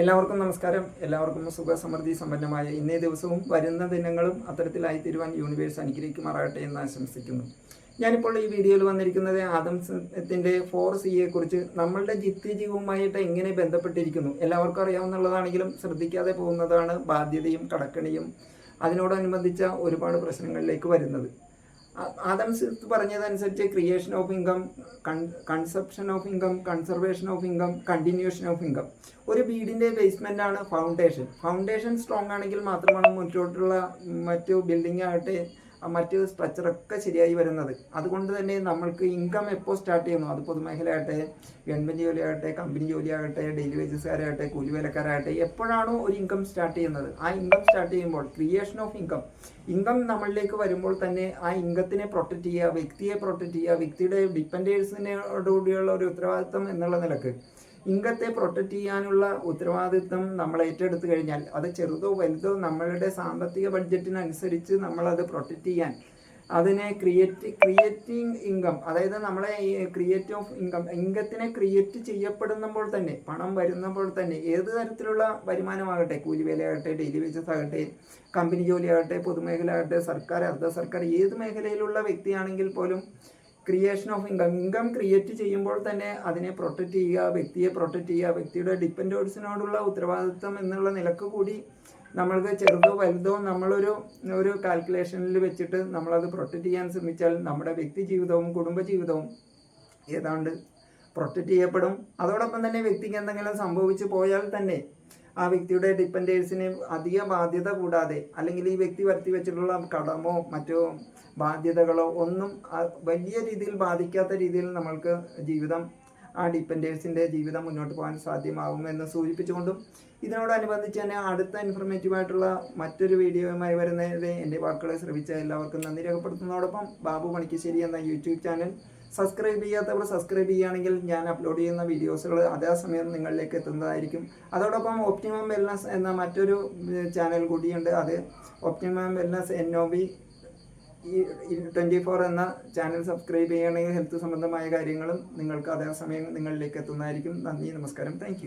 എല്ലാവർക്കും നമസ്കാരം. എല്ലാവർക്കും സുഖസമൃദ്ധി സമ്പന്നമായ ഇന്നേ ദിവസവും വരുന്ന ദിനങ്ങളും അത്തരത്തിലായി തീരുവാൻ യൂണിവേഴ്സ് അനുഗ്രഹിക്കുമാറാകട്ടെ എന്ന് ആശംസിക്കുന്നു. ഞാനിപ്പോൾ ഈ വീഡിയോയിൽ വന്നിരിക്കുന്നത് ആദംസത്തിന്റെ ഫോർ സിയെ കുറിച്ച് നമ്മളുടെ ജിത്യജീവുമായിട്ട് എങ്ങനെ ബന്ധപ്പെട്ടിരിക്കുന്നു എല്ലാവർക്കും അറിയാവുന്നതാണെങ്കിലും ശ്രദ്ധിക്കാതെ പോകുന്നതാണ് ബാധ്യതയും കടക്കണിയും. അതിനോടനുബന്ധിച്ച ഒരുപാട് പ്രശ്നങ്ങളിലേക്ക് വരുന്നത്. ആദം സ്മിത്ത് പറഞ്ഞതനുസരിച്ച് creation of income conception of income conservation of income continuation of income ഒരു വീടിന്റെ ബേസ്മെന്റ് ആണ് ഫൗണ്ടേഷൻ ഫൗണ്ടേഷൻ സ്ട്രോങ് ആണെങ്കിൽ മാത്രമാണ് മുന്നോട്ടുള്ള മറ്റു ബിൽഡിംഗ് ആകട്ടെ മറ്റ് സ്ട്രക്ചറൊക്കെ ശരിയായി വരുന്നത്. അതുകൊണ്ട് തന്നെ നമ്മൾക്ക് ഇൻകം എപ്പോൾ സ്റ്റാർട്ട് ചെയ്യുന്നു അത് പൊതുമേഖലയാകട്ടെ ഗവൺമെന്റ് ജോലിയാകട്ടെ കമ്പനി ജോലിയാകട്ടെ ഡെയിലി വേജസ്കാരാകട്ടെ കൂലിവേലക്കാരാകട്ടെ എപ്പോഴാണോ ഒരു ഇൻകം സ്റ്റാർട്ട് ചെയ്യുന്നത്. ആ ഇൻകം സ്റ്റാർട്ട് ചെയ്യുമ്പോൾ ക്രിയേഷൻ ഓഫ് ഇൻകം ഇൻകം നമ്മളിലേക്ക് വരുമ്പോൾ തന്നെ ആ ഇൻകത്തിനെ പ്രൊട്ടക്റ്റ് ചെയ്യുക വ്യക്തിയെ പ്രൊട്ടക്റ്റ് ചെയ്യുക വ്യക്തിയുടെ ഡിപ്പെൻഡേഴ്സിനോടുകൂടിയുള്ള ഒരു ഉത്തരവാദിത്വം എന്നുള്ള നിലയ്ക്ക് ഇൻകത്തെ പ്രൊട്ടക്റ്റ് ചെയ്യാനുള്ള ഉത്തരവാദിത്വം നമ്മൾ ഏറ്റെടുത്തു കഴിഞ്ഞാൽ അത് ചെറുതോ വലുതോ നമ്മളുടെ സാമ്പത്തിക ബഡ്ജറ്റിനനുസരിച്ച് നമ്മളത് പ്രൊട്ടക്റ്റ് ചെയ്യാൻ അതിനെ ക്രിയേറ്റ് ക്രിയേറ്റിംഗ് ഇൻകം അതായത് നമ്മളെ ക്രിയേറ്റ് ഓഫ് ഇൻകം ഇൻകത്തിനെ ക്രിയേറ്റ് ചെയ്യപ്പെടുമ്പോൾ തന്നെ പണം വരുന്നപ്പോൾ തന്നെ ഏത് തരത്തിലുള്ള വരുമാനമാകട്ടെ കൂലിവേലയാകട്ടെ ഡെയിലി വേജസ് ആകട്ടെ കമ്പനി ജോലിയാകട്ടെ പൊതുമേഖല ആകട്ടെ സർക്കാർ അർദ്ധ സർക്കാർ ഏത് മേഖലയിലുള്ള വ്യക്തിയാണെങ്കിൽ പോലും creation of income income create ചെയ്യുമ്പോൾ തന്നെ അതിനെ പ്രൊട്ടക്റ്റ് ചെയ്യുക വ്യക്തിയെ പ്രൊട്ടക്റ്റ് ചെയ്യുക വ്യക്തിയുടെ ഡിപ്പെൻഡേഴ്സിനോടുള്ള ഉത്തരവാദിത്വം എന്നുള്ള നിലയ്ക്ക് കൂടി നമ്മൾക്ക് ചെറുതോ വലുതോ നമ്മളൊരു ഒരു കാൽക്കുലേഷനിൽ വെച്ചിട്ട് നമ്മളത് പ്രൊട്ടക്റ്റ് ചെയ്യാൻ ശ്രമിച്ചാൽ നമ്മുടെ വ്യക്തി ജീവിതവും കുടുംബ ജീവിതവും ഏതാണ്ട് പ്രൊട്ടക്റ്റ് ചെയ്യപ്പെടും. അതോടൊപ്പം തന്നെ വ്യക്തിക്ക് എന്തെങ്കിലും സംഭവിച്ചു പോയാൽ തന്നെ ആ വ്യക്തിയുടെ ഡിപ്പെൻഡേഴ്സിന് അധിക ബാധ്യത കൂടാതെ അല്ലെങ്കിൽ ഈ വ്യക്തി വരുത്തി വെച്ചിട്ടുള്ള കടമോ മറ്റോ ബാധ്യതകളോ ഒന്നും വലിയ രീതിയിൽ ബാധിക്കാത്ത രീതിയിൽ നമ്മൾക്ക് ജീവിതം ആ ഡിപ്പെൻഡേഴ്സിന്റെ ജീവിതം മുന്നോട്ട് പോകാൻ സാധ്യമാകുമെന്ന് സൂചിപ്പിച്ചുകൊണ്ടും ഇതിനോടനുബന്ധിച്ച് തന്നെ അടുത്ത ഇൻഫർമേറ്റീവായിട്ടുള്ള മറ്റൊരു വീഡിയോയുമായി വരുന്നതിന് എന്റെ വാക്കുകളെ ശ്രമിച്ച എല്ലാവർക്കും നന്ദി രേഖപ്പെടുത്തുന്നതോടൊപ്പം ബാബു പണിക്കശ്ശേരി എന്ന യൂട്യൂബ് ചാനൽ സബ്സ്ക്രൈബ് ചെയ്യാത്തവർ സബ്സ്ക്രൈബ് ചെയ്യുകയാണെങ്കിൽ ഞാൻ അപ്ലോഡ് ചെയ്യുന്ന വീഡിയോസുകൾ അതേ സമയം നിങ്ങളിലേക്ക് എത്തുന്നതായിരിക്കും. അതോടൊപ്പം ഒപ്റ്റിമം വെൽനസ് എന്ന മറ്റൊരു ചാനൽ കൂടിയുണ്ട്. അത് optimum wellness N O B twenty four എന്ന ചാനൽ സബ്സ്ക്രൈബ് ചെയ്യുകയാണെങ്കിൽ ഹെൽത്ത് സംബന്ധമായ കാര്യങ്ങളും നിങ്ങൾക്ക് അതേ സമയം നിങ്ങളിലേക്ക് എത്തുന്നതായിരിക്കും. നന്ദി നമസ്കാരം. താങ്ക്